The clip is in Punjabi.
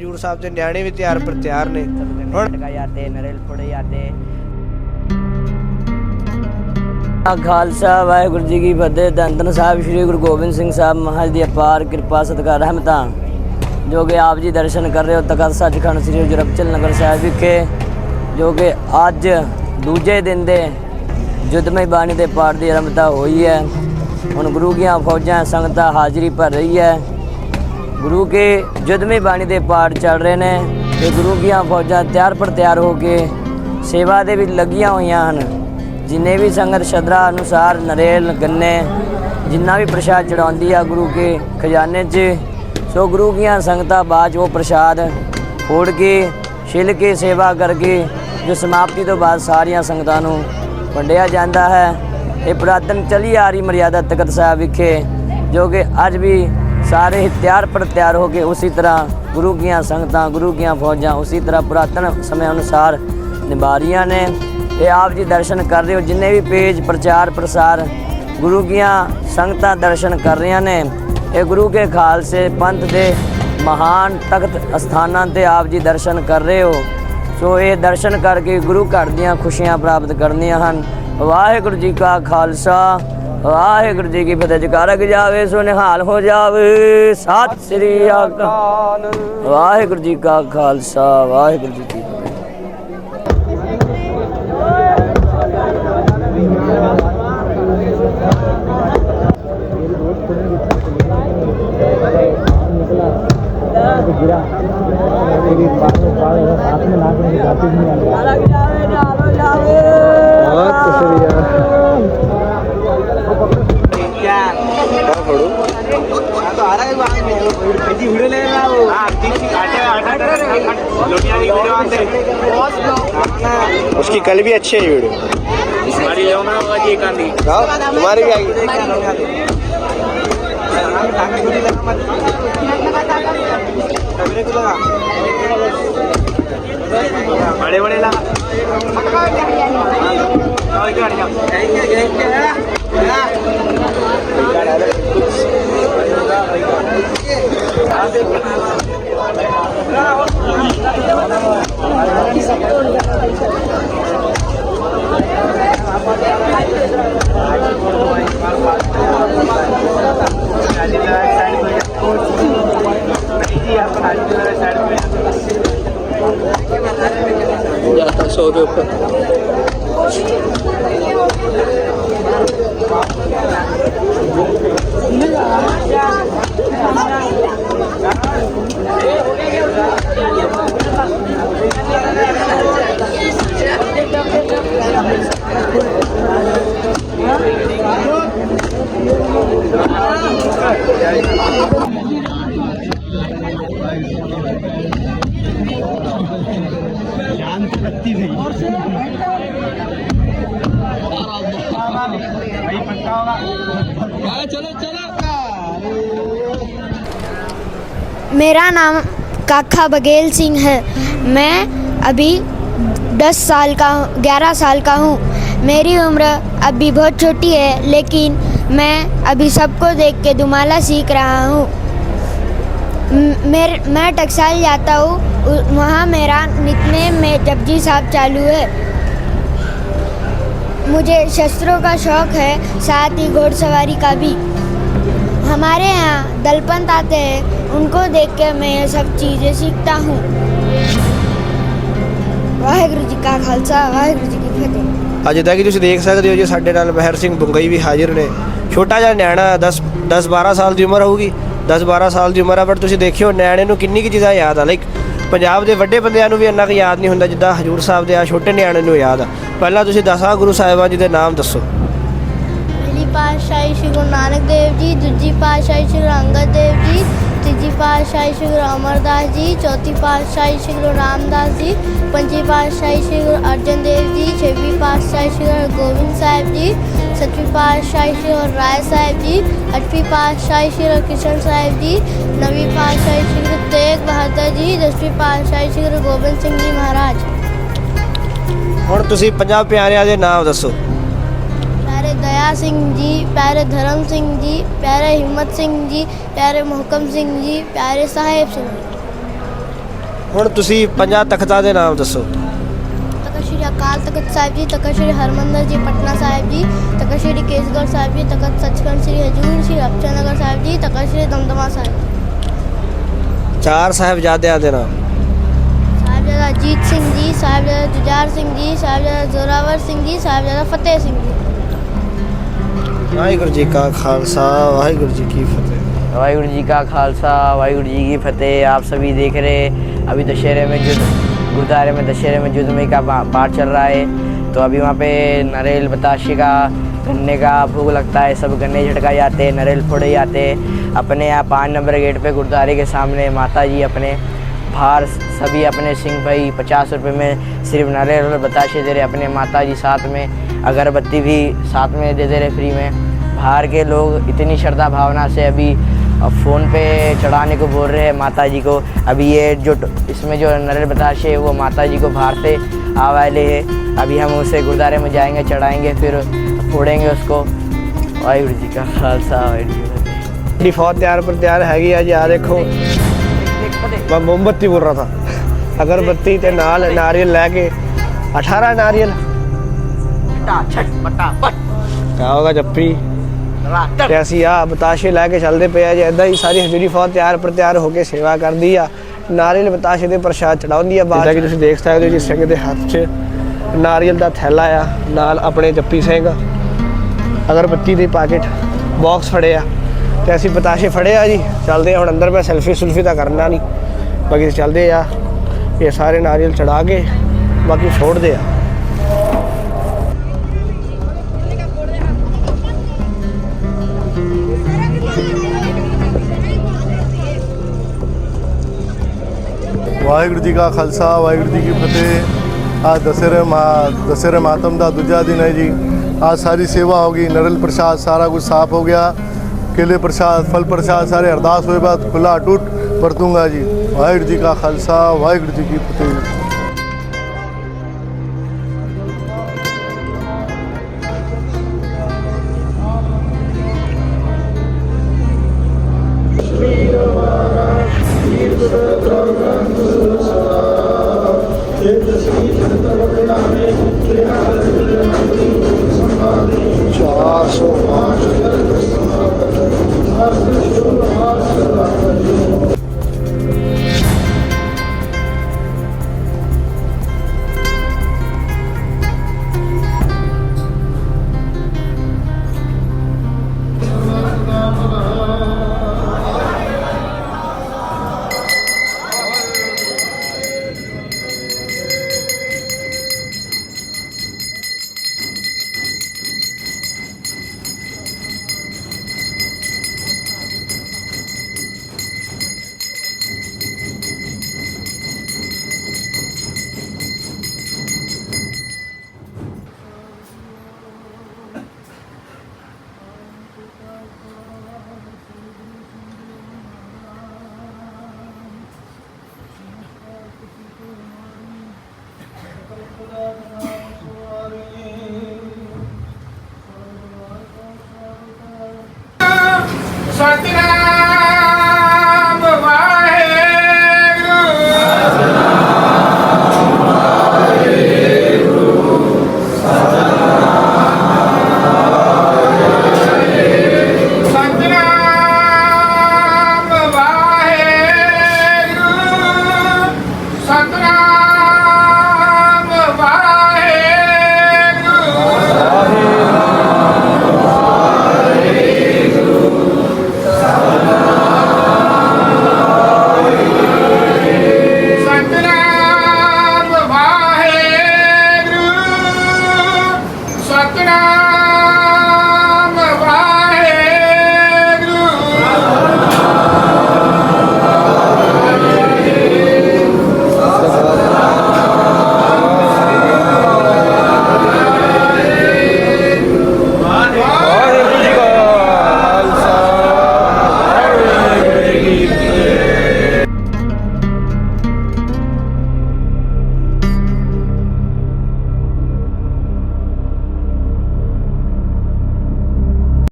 ਹਜੂਰ ਸਾਹਿਬ ਦੇ ਨਿਆਣੇ ਵੀ ਤਿਆਰ ਪਰ ਤਿਆਰ ਨੇ। ਹੁਣ ਜਾਂਦੇ ਨਰੇਲ ਫੋੜੇ ਜਾਂਦੇ ਆ ਖਾਲਸਾ, ਵਾਹਿਗੁਰੂ ਜੀ ਕੀ ਫਤਿਹ। ਦੰਦਨ ਸਾਹਿਬ, ਸ੍ਰੀ ਗੁਰੂ ਗੋਬਿੰਦ ਸਿੰਘ ਸਾਹਿਬ ਮਹਾਰਾਜ ਦੀ ਅਪਾਰ ਕਿਰਪਾ, ਸਤਿਕਾਰ, ਰਹਿਮਤਾਂ। ਜੋ ਕਿ ਆਪ ਜੀ ਦਰਸ਼ਨ ਕਰ ਰਹੇ ਹੋ, ਤਖਤ ਸੱਚਖੰਡ ਸ੍ਰੀ ਜਰਬਚਲ ਨਗਰ ਸਾਹਿਬ ਵਿਖੇ, ਜੋ ਕਿ ਅੱਜ ਦੂਜੇ ਦਿਨ ਦੇ ਜੁਦਮਈ ਬਾਣੀ ਦੇ ਪਾਠ ਦੀ ਆਰੰਭਤਾ ਹੋਈ ਹੈ। ਹੁਣ ਗੁਰੂ ਦੀਆਂ ਫੌਜਾਂ, ਸੰਗਤਾਂ ਹਾਜ਼ਰੀ ਭਰ ਰਹੀ ਹੈ। ਗੁਰੂ ਕੇ ਜੁਦਮੀ ਬਾਣੀ ਦੇ ਪਾਠ ਚੱਲ ਰਹੇ ਨੇ ਤੇ ਗੁਰੂ ਦੀਆਂ ਫੌਜਾਂ ਤਿਆਰ ਪਰ ਤਿਆਰ ਹੋ ਕੇ ਸੇਵਾ ਦੇ ਵਿੱਚ ਲੱਗੀਆਂ ਹੋਈਆਂ ਹਨ। ਜਿੰਨੇ ਵੀ ਸੰਗਤ ਸ਼ਰਧਾ ਅਨੁਸਾਰ ਨਰੇਲ, ਗੰਨੇ ਜਿੰਨਾ ਵੀ ਪ੍ਰਸ਼ਾਦ ਚੜਾਉਂਦੀ ਆ ਗੁਰੂ ਕੇ ਖਜ਼ਾਨੇ 'ਚ, ਸੋ ਗੁਰੂ ਦੀਆਂ ਸੰਗਤਾਂ ਬਾਅਦ 'ਚ ਉਹ ਪ੍ਰਸ਼ਾਦ ਫੋੜ ਕੇ, ਛਿੱਲ ਕੇ ਸੇਵਾ ਕਰਕੇ, ਜੋ ਸਮਾਪਤੀ ਤੋਂ ਬਾਅਦ ਸਾਰੀਆਂ ਸੰਗਤਾਂ ਨੂੰ ਵੰਡਿਆ ਜਾਂਦਾ ਹੈ। ਇਹ ਪੁਰਾਤਨ ਚਲੀ ਆ ਰਹੀ ਮਰਿਆਦਾ ਤਖਤ ਸਾਹਿਬ ਵਿਖੇ, ਜੋ ਕਿ ਅੱਜ ਵੀ ਸਾਰੇ ਹੀ ਤਿਆਰ ਪਰ ਤਿਆਰ ਹੋ ਕੇ ਉਸੇ ਤਰ੍ਹਾਂ ਗੁਰੂ ਕੀਆਂ ਸੰਗਤਾਂ, ਗੁਰੂ ਕੀਆਂ ਫੌਜਾਂ ਉਸੇ ਤਰ੍ਹਾਂ ਪੁਰਾਤਨ ਸਮੇਂ ਅਨੁਸਾਰ ਨਿਭਾ ਰਹੀਆਂ ਨੇ। ਇਹ ਆਪ ਜੀ ਦਰਸ਼ਨ ਕਰ ਰਹੇ ਹੋ, ਜਿੰਨੇ ਵੀ ਪੇਜ ਪ੍ਰਚਾਰ ਪ੍ਰਸਾਰ ਗੁਰੂ ਕੀਆਂ ਸੰਗਤਾਂ ਦਰਸ਼ਨ ਕਰ ਰਹੀਆਂ ਨੇ। ਇਹ ਗੁਰੂ ਕੇ ਖਾਲਸੇ ਪੰਥ ਦੇ ਮਹਾਨ ਤਖਤ ਅਸਥਾਨਾਂ ਤੇ ਆਪ ਜੀ ਦਰਸ਼ਨ ਕਰ ਰਹੇ ਹੋ। ਸੋ ਇਹ ਦਰਸ਼ਨ ਕਰਕੇ ਗੁਰੂ ਘਰ ਦੀਆਂ ਖੁਸ਼ੀਆਂ ਪ੍ਰਾਪਤ ਕਰਨੀਆਂ ਹਨ। ਵਾਹਿਗੁਰੂ ਜੀ ਕਾ ਖਾਲਸਾ ਵਾਹਿਗੁਰੂ ਜੀ ਕੀ ਫਤਿਹ ਜਕਾਰਾ ਜਾਵੇ ਸੋ ਨਿਹਾਲ ਹੋ ਜਾਵੇ। ਸਤਿ ਸ੍ਰੀ ਅਕਾਲ। ਵਾਹਿਗੁਰੂ ਜੀ ਕਾ ਖਾਲਸਾ ਵਾਹਿਗੁਰੂ ਜੀ ਕੀ कल भी अच्छी है वीडियो हाँ, तुम्हारी भी आएगी बड़े बड़े जाता सौ रुपये Yeah. भाई पक्का होगा चलो चलो मेरा नाम काका बघेल सिंह है। मैं अभी दस साल का हूँ, ग्यारह साल का हूँ। मेरी उम्र अभी बहुत छोटी है, लेकिन मैं अभी सबको देख के दुमाला सीख रहा हूँ। मेरे, मैं टक्साल जाता हूँ वहाँ मेरा नितने में जपजी साहब चालू है। मुझे शस्त्रों का शौक है साथ ही घोड़सवारी का भी हमारे यहाँ दलपंत आते हैं उनको देख के मैं ये सब चीज़ें सीखता हूँ ਵਾਹਿਗੁਰੂ ਜੀ ਕਾ ਖਾਲਸਾ ਵਾਹਿਗੁਰੂ ਜੀ ਕੀ ਫਤਿਹ ਅੱਜ ਜਿੱਦਾਂ ਕਿ ਤੁਸੀਂ ਦੇਖ ਸਕਦੇ ਹੋ ਜੀ ਸਾਡੇ ਨਾਲ ਮਹਿਰ ਸਿੰਘ ਬੁੰਗਈ ਵੀ ਹਾਜ਼ਰ ਨੇ ਛੋਟਾ ਜਿਹਾ ਨਿਆਣਾ 10 10 12 ਸਾਲ ਦੀ ਉਮਰ ਹੋਊਗੀ 10 12 ਸਾਲ ਦੀ ਉਮਰ ਆ ਪਰ ਤੁਸੀਂ ਦੇਖਿਓ ਨਿਆਣੇ ਨੂੰ ਕਿੰਨੀ ਕੀ ਚੀਜ਼ਾਂ ਯਾਦ ਆ ਲਾਈਕ ਪੰਜਾਬ ਦੇ ਵੱਡੇ ਬੰਦਿਆਂ ਨੂੰ ਵੀ ਇੰਨਾ ਕੁ ਯਾਦ ਨਹੀਂ ਹੁੰਦਾ ਜਿੱਦਾਂ ਹਜੂਰ ਸਾਹਿਬ ਦੇ ਆ, ਛੋਟੇ ਨਿਆਣੇ ਨੂੰ ਯਾਦ ਆ। ਪਹਿਲਾਂ ਤੁਸੀਂ ਦਸਾਂ ਗੁਰੂ ਸਾਹਿਬਾਂ ਜੀ ਦੇ ਨਾਮ ਦੱਸੋ। ਪਹਿਲੀ ਪਾਤਸ਼ਾਹੀ ਸ਼੍ਰੀ ਗੁਰੂ ਨਾਨਕ ਦੇਵ ਜੀ, ਦੂਜੀ ਪਾਤਸ਼ਾਹੀ ਸ਼੍ਰੀ ਗੁਰੂ ਅੰਗਦ ਦੇਵ ਜੀ ਤੀਜੀ ਪਾਤਸ਼ਾਹੀ ਸ਼੍ਰੀ ਗੁਰੂ ਅਮਰਦਾਸ ਜੀ, ਚੌਥੀ ਪਾਤਸ਼ਾਹੀ ਸ਼੍ਰੀ ਗੁਰੂ ਰਾਮਦਾਸ ਜੀ, ਪੰਜਵੀਂ ਪਾਤਸ਼ਾਹੀ ਸ਼੍ਰੀ ਗੁਰੂ ਅਰਜਨ ਦੇਵ ਜੀ, ਛੇਵੀਂ ਪਾਤਸ਼ਾਹੀ ਸ਼੍ਰੀ ਗੁਰੂ ਗੋਬਿੰਦ ਸਾਹਿਬ ਜੀ, ਸੱਤਵੀਂ ਪਾਤਸ਼ਾਹੀ ਸ਼੍ਰੀ ਗੁਰੂ ਰਾਏ ਸਾਹਿਬ ਜੀ, ਅੱਠਵੀਂ ਪਾਤਸ਼ਾਹੀ ਸ਼੍ਰੀ ਗੁਰੂ ਕ੍ਰਿਸ਼ਨ ਸਾਹਿਬ ਜੀ, ਨਵੀਂ ਪਾਤਸ਼ਾਹੀ ਸ਼੍ਰੀ ਗੁਰੂ ਤੇਗ ਬਹਾਦਰ ਜੀ, ਦਸਵੀਂ ਪਾਤਸ਼ਾਹੀ ਸ਼੍ਰੀ ਗੁਰੂ ਗੋਬਿੰਦ ਸਿੰਘ ਜੀ ਮਹਾਰਾਜ। ਹੁਣ ਤੁਸੀਂ ਪੰਜਾਬ ਪਿਆਰਿਆਂ ਦੇ ਨਾਮ ਦੱਸੋ। ਜੋਰਾ ਸਿੰਘ ਜੀ ਪਿਆਰੇ ਧਰਮ ਸਿੰਘ ਜੀ ਪਿਆਰੇ ਹਿੰਮਤ ਸਿੰਘ ਜੀ ਪਿਆਰੇ ਮੁਹਕਮ ਸਿੰਘ ਜੀ ਪਿਆਰੇ ਸਾਹਿਬ ਸਿੰਘ ਜੀ। ਹੁਣ ਤੁਸੀਂ ਪੰਜਾਂ ਤਖਤਾਂ ਦੇ ਨਾਮ ਦੱਸੋ। ਤਖਤ ਸ਼੍ਰੀ ਅਕਾਲ ਤਖਤ ਸਾਹਿਬ ਜੀ ਤਖਤ ਸ਼੍ਰੀ ਹਰਮੰਦਰ ਜੀ ਪਟਨਾ ਸਾਹਿਬ ਜੀ ਤਖਤ ਸ਼੍ਰੀ ਕੇਸਗੜ੍ਹ ਸਾਹਿਬ ਜੀ ਤਖਤ ਸੱਚਖੰਡ ਸ਼੍ਰੀ ਹਜੂਰ ਸ਼੍ਰੀ ਅਬਚਨਗਰ ਸਾਹਿਬ ਜੀ ਤਖਤ ਸ਼੍ਰੀ ਦਮਦਮਾ ਸਾਹਿਬ। ਚਾਰ ਸਾਹਿਬਜ਼ਾਦਿਆਂ ਦੇ ਨਾਮ। ਸਾਹਿਬਜ਼ਾਦਾ ਅਜੀਤ ਸਿੰਘ ਜੀ ਸਾਹਿਬਜ਼ਾਦਾ ਜੁਝਾਰ ਸਿੰਘ ਜੀ ਸਾਹਿਬਜ਼ਾਦਾ ਜ਼ੋਰਾਵਰ ਸਿੰਘ ਜੀ ਸਾਹਿਬਜ਼ਾਦਾ ਫਤਿਹ ਸਿੰਘ ਜੀ। ਵਾਹਿਗੁਰੂ ਜੀ ਕਾ ਖਾਲਸਾ ਵਾਹਿਗੁਰੂ ਜੀ ਕੀ ਫਤਿਹ वाहिगुरु जी का खालसा वाहिगुरु जी की फतेह आप सभी देख रहे हैं अभी दशहरे में युद्ध गुरुद्वारे में दशहरे में युद्धमय का पा- पाठ चल रहा है तो अभी वहाँ पे नरेल बताशे का गन्ने का भोग लगता है सब गन्ने झटकाए जाते हैं नरेल फोड़े जाते हैं अपने यहाँ पाँच नंबर गेट पे गुरुद्वारे के सामने माता जी अपने बाहर सभी अपने सिंह भाई पचास रुपये में सिर्फ नारियल और बताशे दे रहे अपने माता जी साथ में अगरबत्ती भी साथ में दे दे रहे फ्री में। बाहर के लोग इतनी श्रद्धा भावना से अभी फ़ोन पे चढ़ाने को बोल रहे हैं माता जी को। अभी ये जो इसमें जो नरल बताशे है वो माता जी को बाहर से आवाले है। अभी हम उसे गुरुद्वारे में जाएँगे चढ़ाएँगे फिर फोड़ेंगे उसको। वाहगुरु जी का खालसा वाहगुरु जी फौज तैयार पर तैयार हैगी है जी आ देखो। मैं मोमबत्ती बोल रहा था। अगरबत्ती तो नाल नारियल लैके अठारह नारियल। 18 ਨਾਰੀਅਲ ਕਿਆ ਹੋਗਾ ਜੱਫੀ? ਤੇ ਅਸੀਂ ਆ ਬਤਾਸ਼ੇ ਲੈ ਕੇ ਚੱਲਦੇ ਪਏ ਆ ਜੀ ਇਦਾਂ ਹੀ ਸਾਰੀ ਹਜੂਰੀ ਫੌਜ ਤਿਆਰ ਪਰ ਤਿਆਰ ਹੋ ਕੇ ਸੇਵਾ ਕਰਦੀ ਆ ਨਾਰੀਅਲ ਬਤਾਸ਼ੇ ਦੇ ਪ੍ਰਸ਼ਾਦ ਚੜਾਉਂਦੀ ਆ ਬਾਅਦ ਕਿ ਤੁਸੀਂ ਦੇਖ ਸਕਦੇ ਹੋ ਜੀ ਸਿੰਘ ਦੇ ਹੱਥ 'ਚ ਨਾਰੀਅਲ ਦਾ ਥੈਲਾ ਆ ਨਾਲ ਆਪਣੇ ਜੱਪੀ ਸਿੰਘ ਅਗਰਬੱਤੀ ਦੇ ਪੈਕੇਟ ਬਾਕਸ ਫੜੇ ਆ। ਤੇ ਅਸੀਂ ਪਤਾਸ਼ੇ ਫੜੇ ਆ ਜੀ ਚੱਲਦੇ ਆ ਹੁਣ ਅੰਦਰ ਮੈਂ ਸੈਲਫੀ ਸੁਲਫੀ ਤਾਂ ਕਰਨਾ ਨਹੀਂ। ਬਾਕੀ ਚੱਲਦੇ ਆ ਇਹ ਸਾਰੇ ਨਾਰੀਅਲ ਚੜਾ ਕੇ ਬਾਕੀ ਫੋੜਦੇ ਆ। ਵਾਹਿਗੁਰੂ ਜੀ ਕਾ ਖਾਲਸਾ, ਵਾਹਿਗੁਰੂ ਜੀ ਕੀ ਫਤਿਹ। ਅੱਜ ਦਸਹਿਰੇ ਮਾ ਦਸਹਿਰੇ ਮਾਤਮ ਦਾ ਦੂਜਾ ਦਿਨ ਹੈ ਜੀ। ਅੱਜ ਸਾਰੀ ਸੇਵਾ ਹੋ ਗਈ, ਨਰਲ ਪ੍ਰਸ਼ਾਦ ਸਾਰਾ ਕੁਝ ਸਾਫ਼ ਹੋ ਗਿਆ। ਕੇਲੇ ਪ੍ਰਸ਼ਾਦ, ਫਲ ਪ੍ਰਸ਼ਾਦ ਸਾਰੇ ਅਰਦਾਸ ਹੋਏ ਬਾਅਦ ਖੁੱਲਾ ਟੁੱਟ ਵਰਤੂੰਗਾ ਜੀ। ਵਾਹਿਗੁਰੂ ਜੀ ਕਾ ਖਾਲਸਾ, ਵਾਹਿਗੁਰੂ ਜੀ ਕੀ ਫਤਿਹ। ছয় তিন